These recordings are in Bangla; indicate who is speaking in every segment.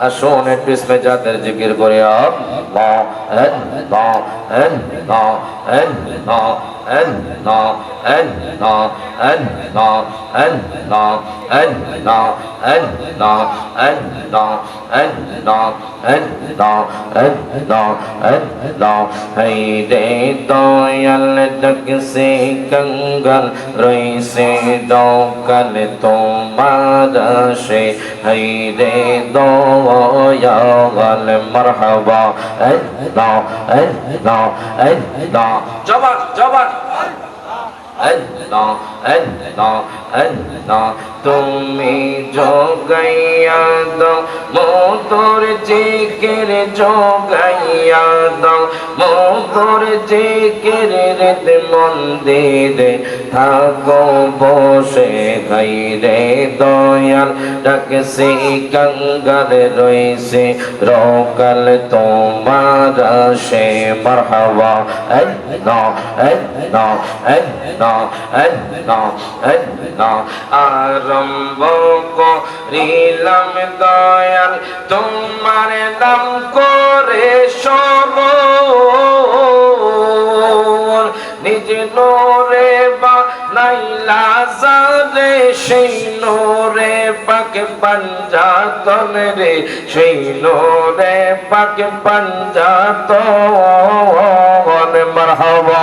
Speaker 1: আসুন একটু ইসমে জাতের জিকির করে আল্লাহ আল্লাহ আল্লাহ আল্লাহ দয়াল ডগ সে গঙ্গল রই সে দৌকল তোমার সে হই রে দয়াল মরহবা জবান জবান আল্লাহ। আল্লাহ আল্লাহ তুমি জগাইয়া দাও মোতর জিকির জগাইয়া দাও মোতর জিকির রেত মন্দিরে থাকো বসে গাই রে দয়াল ডাকছে কঙ্গাল রইছে রকাল তোমার সে মারহাবা আল্লাহ আল্লাহ আল্লাহ আল্লাহ আল্লাহ আরম্ভ করিলাম দয়াল, তোমার নাম করে সবর নিজ নোরে বা নাইলা জারে সেই নোরে পাকে পাঞ্জাতন রে, সেই নোরে পাকে পাঞ্জাতন। মারহাবা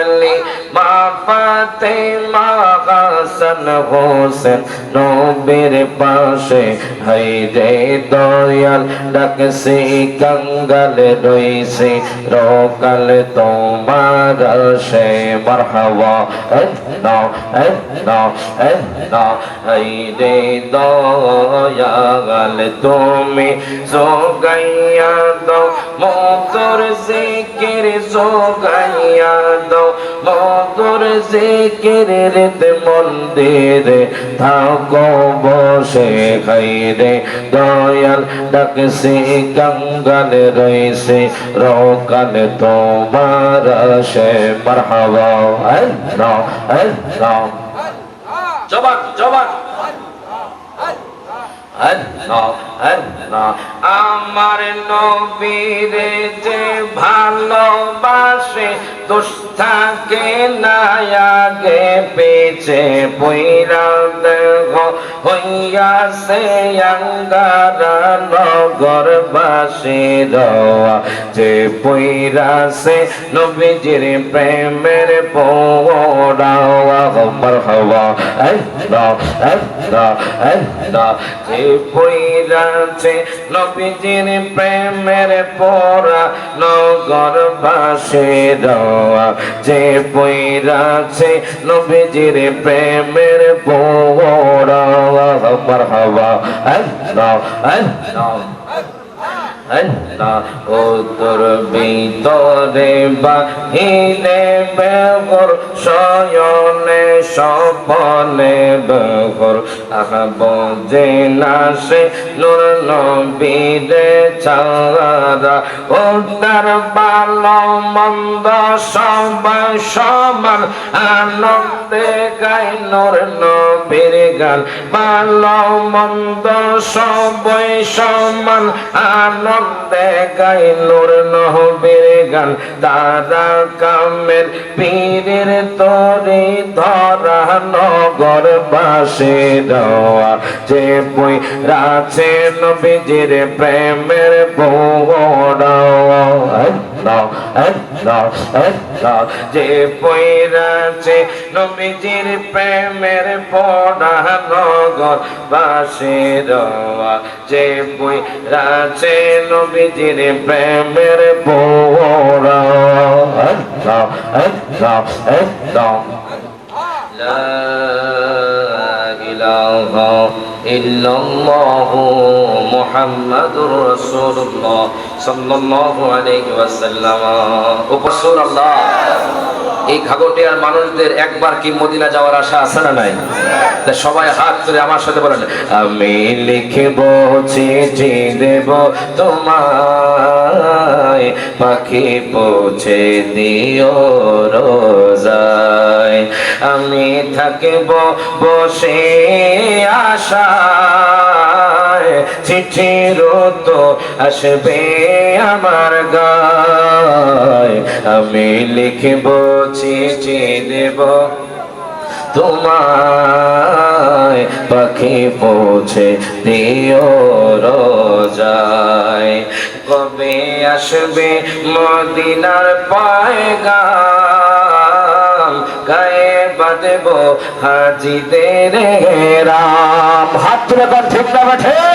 Speaker 1: আলী মা আলী মা হাসান হোসেন নবীর পাশে হাই রে দয়াল ডাকছে কঙ্গাল রইছে রকাল তোমার সে মারহাবা আল্লাহ আল্লাহ আল্লাহ হাই রে দয়াল তুমি জোগাইয়া দাও মধুর জিকির জোগাইয়া দাও মধুর জিকির রেত মন্দিরে থাকো বসে খাইরে। দয়াল ডাকছে, গঙ্গাল রইছে রকাল তোমার সে মারহাবা আমার নবীরে যে ভালোবাসে দোষ থাকে না আগে পেছে পইরা দেহ হইয়াছে আঙ্গারা নগর বাসে রওয়া। যে পইরাছে নবীজির প্রেমের পোড়াওয়া মারহাবা আল্লাহ আল্লাহ আল্লাহ যে পইরাছে নবীজির প্রেমের পোড়া নগর বাসে রওয়া। যে পইরাছে নবীজির প্রেমের পোড়া الله مرحبا أهلا أهلا উত্তর বিতরে বাহিরে বেগর শয়নে সপনে বেগর আহ বজে না সে লুর নবীরে ছাড়া ও তার ভালো মন্দ সবাই সমান। আনন্দে গাই নুর নবীর গান। ভালো মন্দ সবাই সমান। আনন্দে গাই নুর নবীর গান। তারা কামের পীরের তরে ধরা নগর বাসে দেওয়া। যে বই রাছে নবীজির প্রেমের আল্লাহ যে পৈরাছে নবীজির প্রেমের পড়া নগর বাসের যে পৈরাছে নবীজির প্রেমের পড়া لا إله إلا الله মুহাম্মাদুর রাসূলুল্লাহ সাল্লাল্লাহু আলাইহি ওয়াসাল্লাম। ও রাসূলুল্লাহ, এই ঘাগটিয়ার মানুষদের একবার কি মদিনা যাওয়ার আশা আছে না নাই? তা সবাই হাত ধরে আমার সাথে বলেন, আমি লিখিব, চিঠি দেব, তোমায় পাখি পৌঁছে দিও রোজায়। আমি থাকব বসে আশা আশায় চিঠির তো আসবে আমার গায়। আমি লিখব চিঠি দেব তোমায়। পাখি পৌঁছে দিও রোজায়। কবে আসবে মদিনার পায়গাম? গায়ে বাঁধব হাজিদের রাম। হাত তুলে কবে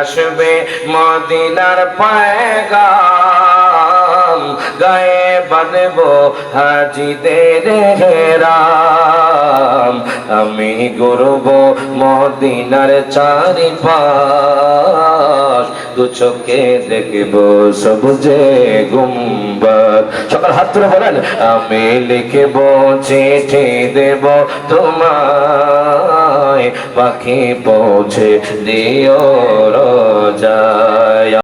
Speaker 1: আসবে মদিনার পায়গাম গায়ে বানব হাজিদের হেরাম। আমি গরব মদিনার চারিপাশ। দু চোখে দেখব সবুজে গুম্ব সকাল হাত তুলে বলেন, আমি লিখব, চিঠি দেব, তোমায় পাখি পৌঁছে দিও রোজায়।